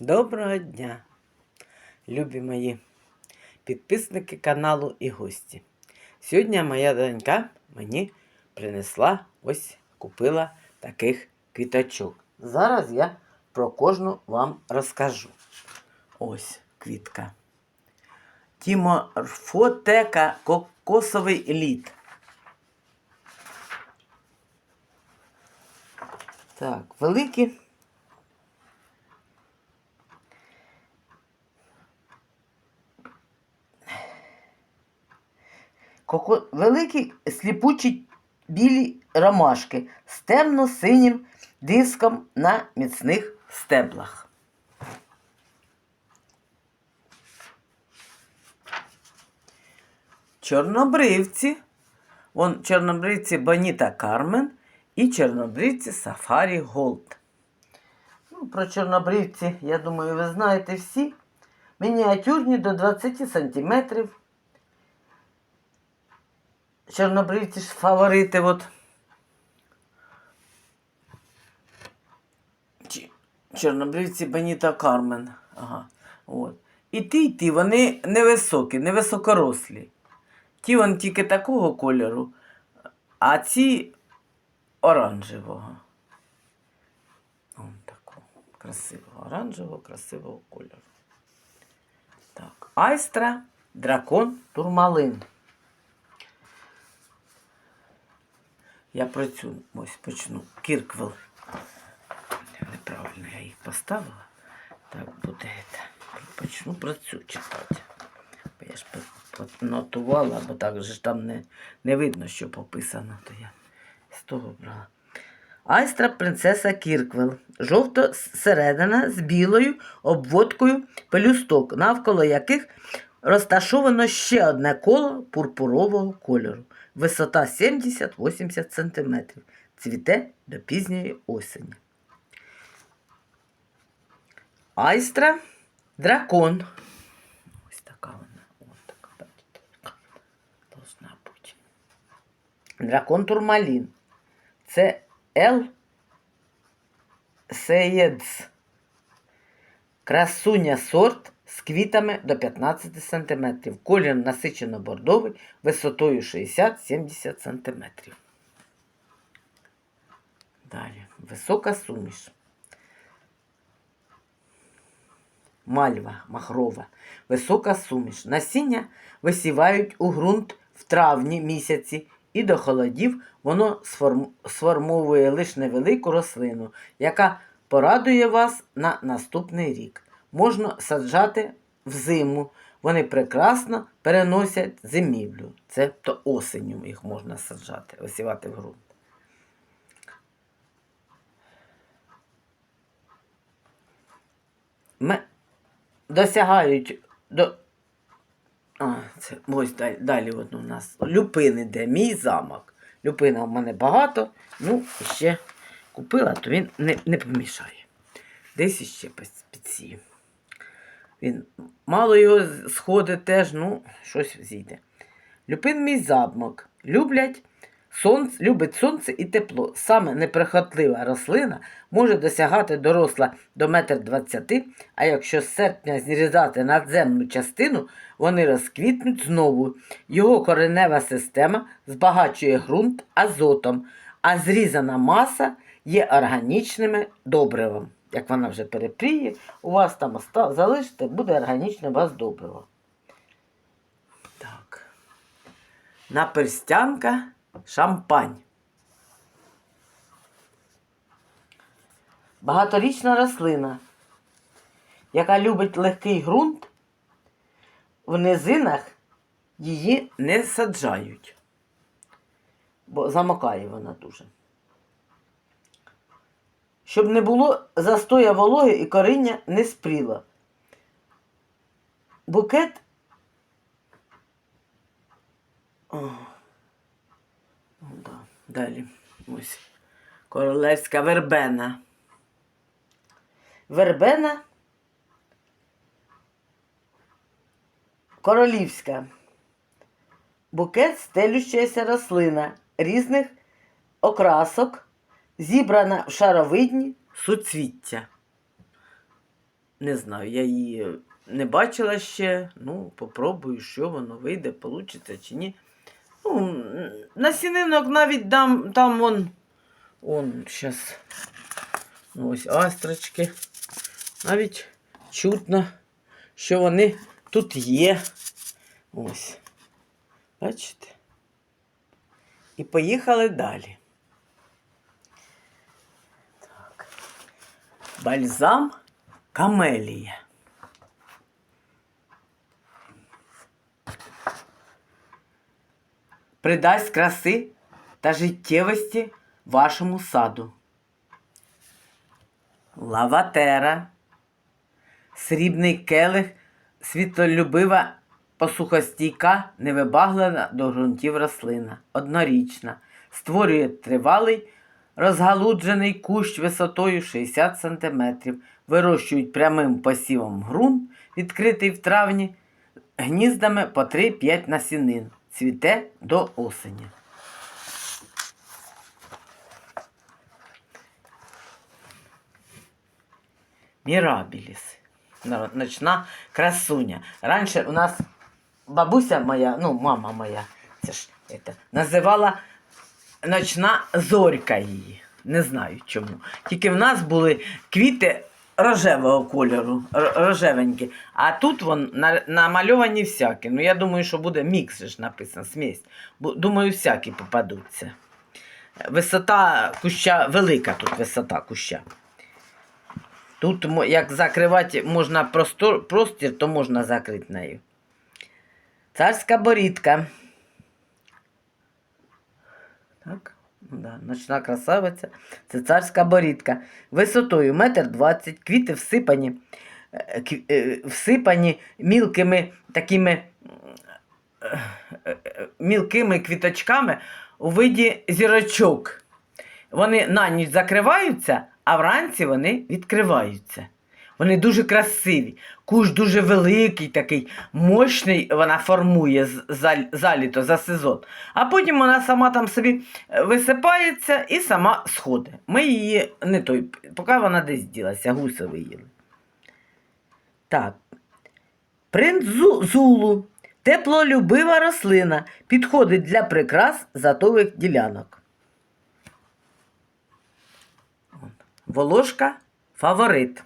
Доброго дня, любі мої підписники каналу і гості. Сьогодні моя донька мені принесла, ось купила таких квіточок. Зараз я про кожну вам розкажу. Ось квітка. Тіморфотека кокосовий лід. Так, великі. Коко... Великі сліпучі білі ромашки з темно-синім диском на міцних стеблах. Чорнобривці. Вон чорнобривці Боніта Кармен і чорнобривці Сафарі Голд. Ну, про чорнобривці, я думаю, ви знаєте всі. Мініатюрні до 20 сантиметрів. Чорнобривці ж фаворити. От. Чорнобривці Беніта Кармен. Ага. От. І ті, і ті, вони невисокі, невисокорослі. Ті вон тільки такого кольору, а ці оранжевого. Вон такого красивого, оранжевого, красивого кольору. Так. Айстра, дракон, турмалин. Я про ось почну. Кірквел. Неправильно я їх поставила. Так буде. Почну про цю читати. Бо я ж понотувала, бо так же там не, не видно, що пописано, то я з того брала. Айстра принцеса Кірквел. Жовто середина з білою обводкою пелюсток, навколо яких розташовано ще одне коло пурпурового кольору. Висота 70-80 см. Цвіте до пізньої осені. Айстра дракон. Ось така вона. Ось така, бачите, должна бути. Дракон турмалін. Це Л. Сеєдс. Красуня сорт з квітами до 15 см. Колір насичено бордовий висотою 60-70 см. Далі. Висока суміш. Мальва махрова. Висока суміш. Насіння висівають у ґрунт в травні місяці, і до холодів воно сформ- сформовує лише невелику рослину, яка порадує вас на наступний рік. Можна саджати взиму. Вони прекрасно переносять зимівлю. Це то осеню їх можна саджати, висівати в ґрунт. Ми досягають до. А, це ось далі, далі от у нас люпин іде, мій замок. Люпина в мене багато, ну, ще купила, то він не, не помішає. Десь іще підсію. Він мало його сходить теж, ну, щось зійде. Люпин мій замок. Люблять сонце, любить сонце і тепло. Саме неприхотлива рослина може досягати доросла до метр двадцяти, а якщо з серпня зрізати надземну частину, вони розквітнуть знову. Його коренева система збагачує ґрунт азотом, а зрізана маса є органічними добривом. Як вона вже перепріє, у вас там залишите, буде органічне вас добриво. Так. Наперстянка шампань. Багаторічна рослина, яка любить легкий ґрунт, в низинах її не саджають, бо замокає вона дуже. Щоб не було застоя вологи і коріння не спріло. Букет. О. Ну, да. Далі. Ось. Королевська вербена. Вербена. Королівська. Букет стелющаяся рослина різних окрасок, зібрана в шаровидні суцвіття. Не знаю, я її не бачила ще. Ну, попробую, що воно вийде, получиться чи ні. Ну, м, насінинок навіть дам, там вон. Он зараз. Ось астрочки. Навіть чутно, що вони тут є. Ось. Бачите? І поїхали далі. Бальзам камелія. Придасть краси та життєвості вашому саду. Лаватера. Срібний келих, світлолюбива, посухостійка, невибаглена до ґрунтів рослина, однорічна, створює тривалий, розгалуджений кущ висотою 60 см, вирощують прямим посівом ґрунт, відкритий в травні, гніздами по 3-5 насінин, цвіте до осені. Мірабіліс. Ночна красуня. Раніше у нас бабуся моя, ну, мама моя, це ж это, називала ночна зорька її. Не знаю чому. Тільки в нас були квіти рожевого кольору, рожевенькі. А тут вон намальовані всякі. Ну, я думаю, що буде мікс ж написано, смесь. Думаю, всякі попадуться. Висота куща велика тут висота куща. Тут, як закривати можна простор, простір, то можна закрити нею. Царська борідка. Так, ну да, ночна красавиця. Це царська борідка. Висотою метр двадцять, квіти всипані, е, е, всипані мілкими такими е, мілкими квіточками у виді зірочок. Вони на ніч закриваються, а вранці вони відкриваються. Вони дуже красиві. Куш дуже великий, такий мощний вона формує за, за літо, за сезон. А потім вона сама там собі е, висипається і сама сходить. Ми її не той, поки вона десь ділася, гуси виїли. Так. Принц Зу- Зулу. Теплолюбива рослина. Підходить для прикрас затових ділянок. Волошка фаворит.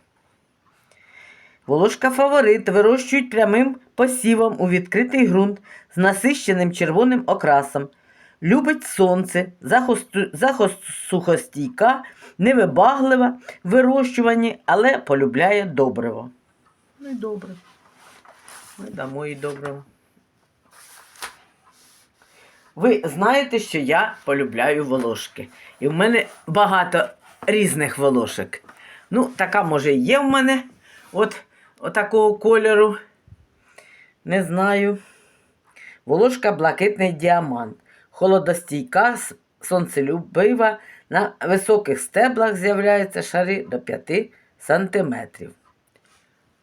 Волошка фаворит вирощують прямим посівом у відкритий ґрунт з насищеним червоним окрасом. Любить сонце, захосухостійка, невибаглива в вирощуванні, але полюбляє добриво. Ну і добре. Ми дамо їй добриво. Ви знаєте, що я полюбляю волошки. І в мене багато різних волошок. Ну, така, може, і є в мене. От, от такого кольору. Не знаю. Волошка блакитний діамант. Холодостійка, сонцелюбива. На високих стеблах з'являються шари до 5 сантиметрів.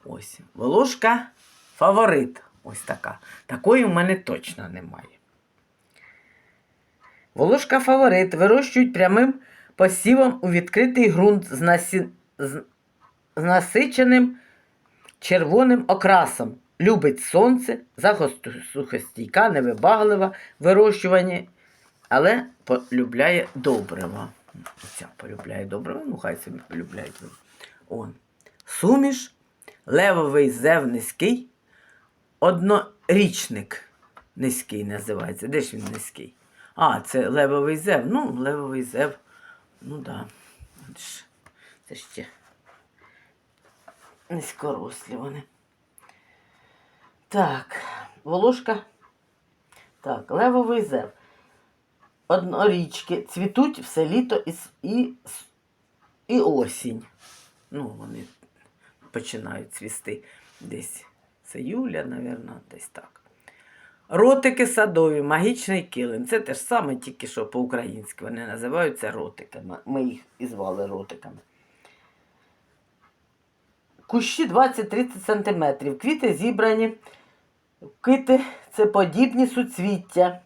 Ось. Волошка фаворит. Ось така. Такої в мене точно немає. Волошка фаворит вирощують прямим посівом у відкритий ґрунт з, насі... з... з насиченим червоним окрасом. Любить сонце, сухостійка, невибаглива, вирощування, але полюбляє добрива. Ця полюбляє добрива, ну хай собі полюбляють. Он. Суміш, левовий зев низький, однорічник низький називається. Де ж він низький? А, це левовий зев. Ну, левовий зев. Ну да. Це ще низькорослі вони. Так, волошка. Так, левовий зев. Однорічки цвітуть все літо і, і, і осінь. Ну, вони починають цвісти десь. Це Юля, мабуть, десь так. Ротики садові, магічний килим. Це те ж саме, тільки що по-українськи вони називаються ротиками. Ми їх і звали ротиками. Кущі 20-30 см. Квіти зібрані. Кити це подібні суцвіття.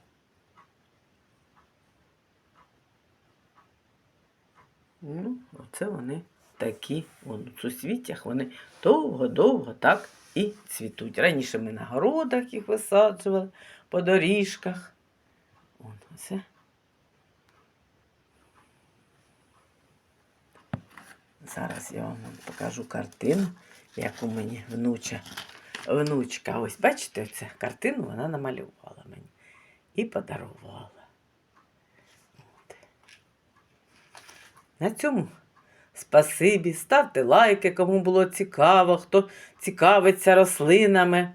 Ну, оце вони такі вон, у сусвіттях вони довго-довго так і цвітуть. Раніше ми на городах їх висаджували, по доріжках. Вон, оце. Зараз я вам покажу картину, яку мені внуча, внучка. Ось бачите, цю картину вона намалювала мені і подарувала. От. На цьому спасибі, ставте лайки, кому було цікаво, хто цікавиться рослинами.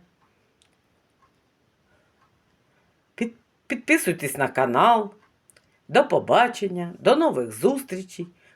Підписуйтесь на канал. До побачення, до нових зустрічей.